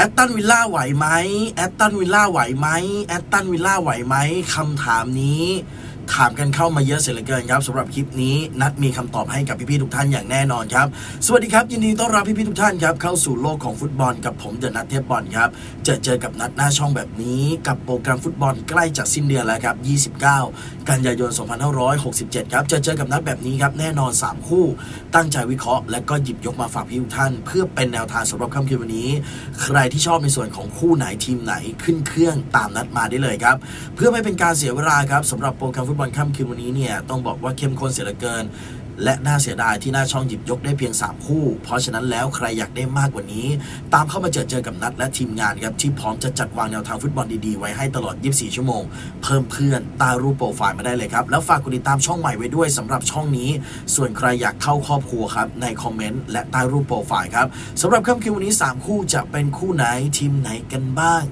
แอตตันวิลล่าไหวไหมแอตตันวิลล่าไหวไหมแอตตันวิลล่าไหวไหมคำถามนี้ ถามกันเข้ามาเยอะเสียเหลือเกินครับสำหรับคลิปนี้นัดมีคำตอบให้กับพี่ๆทุกท่านอย่างแน่นอนครับ สวัสดีครับ ยินดีต้อนรับพี่ๆทุกท่านครับเข้าสู่โลกของฟุตบอลกับผมเดอะนัทเทพบอลครับเจอเจอกับนัดหน้าช่องแบบนี้ กับโปรแกรมฟุตบอลใกล้จะสิ้นเดือนแล้วครับ 29 กันยายน 2567 ครับเจอเจอกับนัดแบบนี้ครับแน่นอน 3 คู่ ตั้งใจวิเคราะห์และก็หยิบยกมาฝากพี่ทุกท่าน เพื่อเป็นแนวทางสำหรับค่ำคืนวันนี้ ใครที่ชอบในส่วนของคู่ไหนทีมไหนขึ้นเครื่องตามนัดมาได้เลยครับเพื่อไม่เป็นการเสียเวลาครับสำหรับโปรแกรมฟุตบอลค่ำคืนวันนี้เนี่ยต้องบอกว่าเข้มข้นเสียเหลือเกิน และน่าเสียดายที่หน้าช่องหยิบยกได้เพียง 3 คู่ เพราะฉะนั้นแล้วใครอยากได้มากกว่านี้ ตามเข้ามาเจอเจอกับนัดและทีมงานครับที่พร้อมจะจัดวางแนวทางฟุตบอลดีๆ ไว้ให้ตลอด 24 ชั่วโมง เพิ่มเพื่อนตารูปโปรไฟล์มาได้เลยครับ แล้วฝากกดติดตามช่องใหม่ไว้ด้วยสำหรับช่องนี้ ส่วนใครอยากเข้าครอบครัวครับในคอมเมนต์และใต้รูปโปรไฟล์ครับสำหรับค่ำคืนวันนี้ 3 คู่จะเป็นคู่ไหนทีมไหนกันบ้าง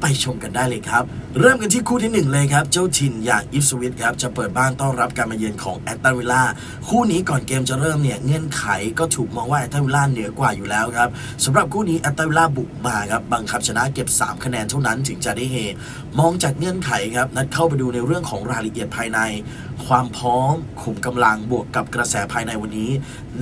ไปชมกันได้เลยครับ เริ่มกันที่คู่ที่หนึ่งเลยครับ เจ้าถิ่นอย่างอิฟสวิตครับ จะเปิดบ้านต้อนรับการมาเยือนของแอตตันวิลล่าคู่นี้ก่อนเกมจะเริ่มเนี่ย เงื่อนไขก็ถูกมองว่าแอตตันวิลล่าเหนือกว่าอยู่แล้วครับสำหรับคู่นี้แอตตันวิลล่าบุกมาครับบังคับชนะเก็บ 3 คะแนนเท่านั้นถึงจะได้เฮมองจากเงื่อนไขครับนัดเข้าไปดูในเรื่องของรายละเอียดภายใน ความพร้อมขุมกำลังบวกกับกระแสภายในวันนี้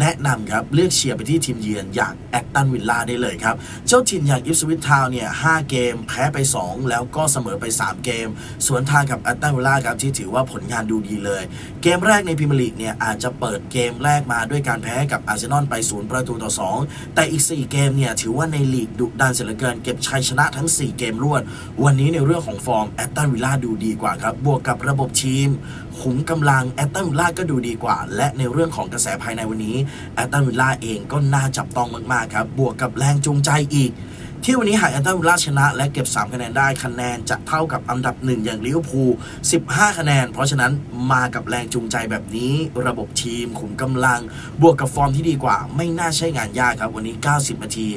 แนะนำครับเลือกเชียร์ไปที่ทีมเยือนอย่างแอตตันวิลล่าได้เลยครับเจ้าถิ่นอย่างอิฟสวิตทาวเนี่ย5เกมแพ้ไป2 แล้วก็เสมอไป 3 เกม สวนทางกับแอตตันวิลล่าครับที่ถือว่าผลงานดูดีเลย เกมแรกในพรีเมียร์ลีกเนี่ยอาจจะเปิดเกมแรกมาด้วยการแพ้กับอาร์เซนอลไป 0 ประตูต่อ 2 แต่อีก 4 เกมเนี่ยถือว่าในลีกดุดันเสียเหลือเกิน เก็บชัยชนะทั้ง 4 เกมรวด วันนี้ในเรื่องของฟอร์มแอตตันวิลล่าดูดีกว่าครับบวกกับระบบทีมขุมกำลังแอตตันวิลล่าก็ดูดีกว่า และในเรื่องของกระแสภายในวันนี้แอตตันวิลล่าเองก็น่าจับต้องมาก ๆ ครับ บวกกับแรงจูงใจอีก ที่วันนี้หากแอตตันวิลล่าชนะ และเก็บ 3 คะแนนได้คะแนนจะเท่ากับอันดับหนึ่งอย่างลิเวอร์พูล 15 คะแนน เพราะฉะนั้นมากับแรงจูงใจแบบนี้ ระบบทีมขุมกำลัง บวกกับฟอร์มที่ดีกว่า ไม่น่าใช่งานยากครับ วันนี้ 90 นาที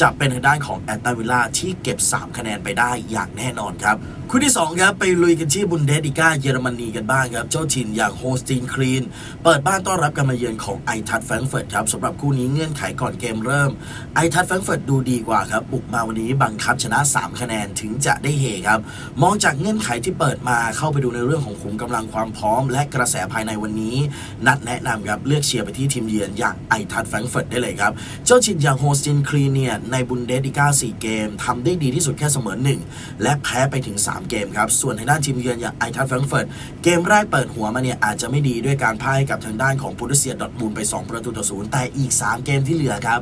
จะเป็นทางด้านของแอตตันวิลล่าที่เก็บ 3 คะแนนไปได้อย่างแน่นอนครับ คู่ที่2ครับไปลุยกันที่บุนเดสติก้าเยอรมนีกันบ้างครับ เจ้าถิ่นอย่างโฮสตีนคลีน เปิดบ้านต้อนรับการมาเยือนของไอทัตแฟรงเฟิร์ตครับสำหรับคู่นี้เงื่อนไขก่อนเกมเริ่มไอทัตแฟรงเฟิร์ตดูดีกว่าครับบุกมาวันนี้บังคับชนะ 3 คะแนนถึงจะได้เฮครับ มองจากเงื่อนไขที่เปิดมาเข้าไปดูในเรื่องของขุมกำลังความพร้อม และกระแสภายในวันนี้ นัดแนะนำครับเลือกเชียร์ไปที่ทีมเยือนอย่างไอทัตแฟรงเฟิร์ตได้เลยครับเจ้าถิ่นอย่างโฮสตินคลีนเนี่ยในบุนเดสติก้า4เกมทำได้ดีที่สุดแค่เสมอ1และแพ้ไปถึง3เกมครับ ส่วนทางด้านทีมเยือนอย่างไอทัตแฟรงเฟิร์ตเกมแรกเปิดหัวมาเนี่ยอาจจะไม่ดีด้วยการพ่ายกับทางด้านของปูรเซียดอร์ทมูลไป 2 ประตูต่อศูนย์แต่อีก 3 เกมที่เหลือครับ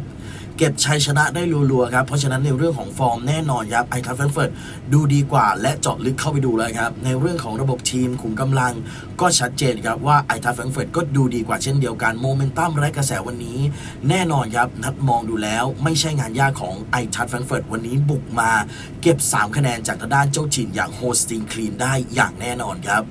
เก็บชัยชนะได้รัวๆครับ เพราะฉะนั้นในเรื่องของฟอร์มแน่นอนครับไอทัฟแฟรงเฟิร์ตดูดีกว่าและเจาะลึกเข้าไปดูเลยครับ ในเรื่องของระบบทีมขุมกำลังก็ชัดเจนครับว่าไอทัฟแฟรงเฟิร์ตก็ดูดีกว่าเช่นเดียวกันโมเมนตัมและกระแสวันนี้ แน่นอนครับนัดมองดูแล้วไม่ใช่งานยากของไอทัฟแฟรงเฟิร์ตวันนี้บุกมา เก็บ 3 คะแนนจากทางด้านเจ้าถิ่นอย่างโฮสติงคลีนได้อย่างแน่นอนครับ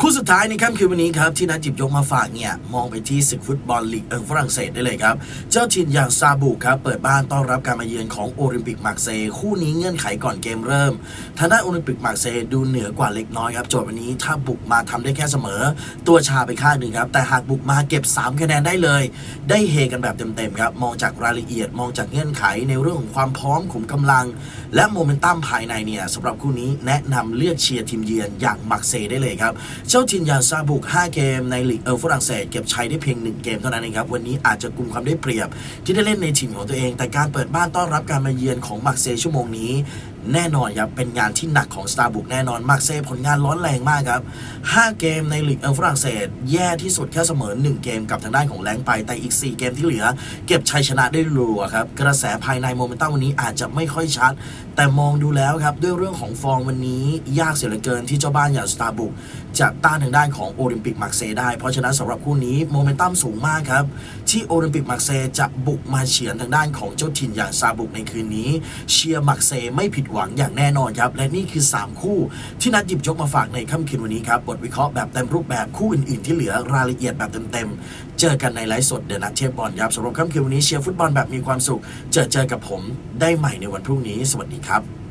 คู่สุดท้ายในค่ำคืนวันนี้ครับที่นัดจิบยกมาฝากเนี่ยมองไปที่ศึกฟุตบอลลีกเอิงฝรั่งเศสได้เลยครับ เจ้าถิ่นอย่างซาบุครับเปิดบ้านต้อนรับการมาเยือนของโอลิมปิกมาร์เซย์คู่นี้เงื่อนไขก่อนเกมเริ่มทางด้านโอลิมปิกมาร์เซย์ดูเหนือกว่าเล็กน้อยครับโจทย์วันนี้ถ้าบุกมาทำได้แค่เสมอ ตัวชาไปข้างหนึ่งครับแต่หากบุกมาเก็บ 3 คะแนนได้เลย ได้เฮกันแบบเต็มๆครับมองจากรายละเอียดมองจากเงื่อนไขในเรื่องของความพร้อมขุมกำลัง และโมเมนตัมภายในเนี่ยสำหรับคู่นี้แนะนำเลือกเชียร์ทีมเยือนอย่างมาร์เซย์ได้เลยครับเจ้าถิ่นอย่างซาบุก 5 เกมในลีกเออฝรั่งเศสเก็บชัยได้เพียง 1 เกมเท่านั้นเองครับ วันนี้อาจจะกลุ่มความได้เปรียบที่ได้เล่นในถิ่นของตัวเอง แต่การเปิดบ้านต้อนรับการมาเยือนของมาร์เซย์ชั่วโมงนี้ แน่นอนครับ เป็นงานที่หนักของสตาร์บุกแน่นอนมาร์เซย์ผลงานร้อนแรงมากครับ 5 เกมในลีกเอฝรั่งเศส แย่ที่สุดแค่เสมอ 1 เกมกับทางด้านของแรงไป แต่อีก 4 เกมที่เหลือ เก็บชัยชนะได้รัวครับ กระแสภายในโมเมนตัมวันนี้อาจจะไม่ค่อยชัด แต่มองดูแล้วครับ ด้วยเรื่องของฟอร์มวันนี้ยากเสียเหลือเกินที่เจ้าบ้านอย่างสตาร์บุกจะต้านทางด้านของโอลิมปิกมาร์เซย์ได้ เพราะฉะนั้นสำหรับคู่นี้โมเมนตัมสูงมากครับ ที่โอลิมปิกมาร์เซย์จะบุกมาเฉือนทางด้านของเจ้าถิ่นอย่างซาบุกในคืนนี้ เชียร์มาร์เซย์ไม่ผิดหวังอย่างแน่นอนครับ และนี่คือ 3 คู่ที่นัดหยิบยกมาฝากในค่ำคืนวันนี้ครับ บทวิเคราะห์แบบเต็มรูปแบบคู่อื่น ๆ ที่เหลือรายละเอียดแบบเต็ม ๆ เจอกันในไลฟ์สดเดนัทเทปบอลครับสำหรับค่ำคืนวันนี้เชียร์ฟุตบอลแบบมีความสุข เจอเจอกับผมได้ใหม่ในวันพรุ่งนี้ สวัสดีครับ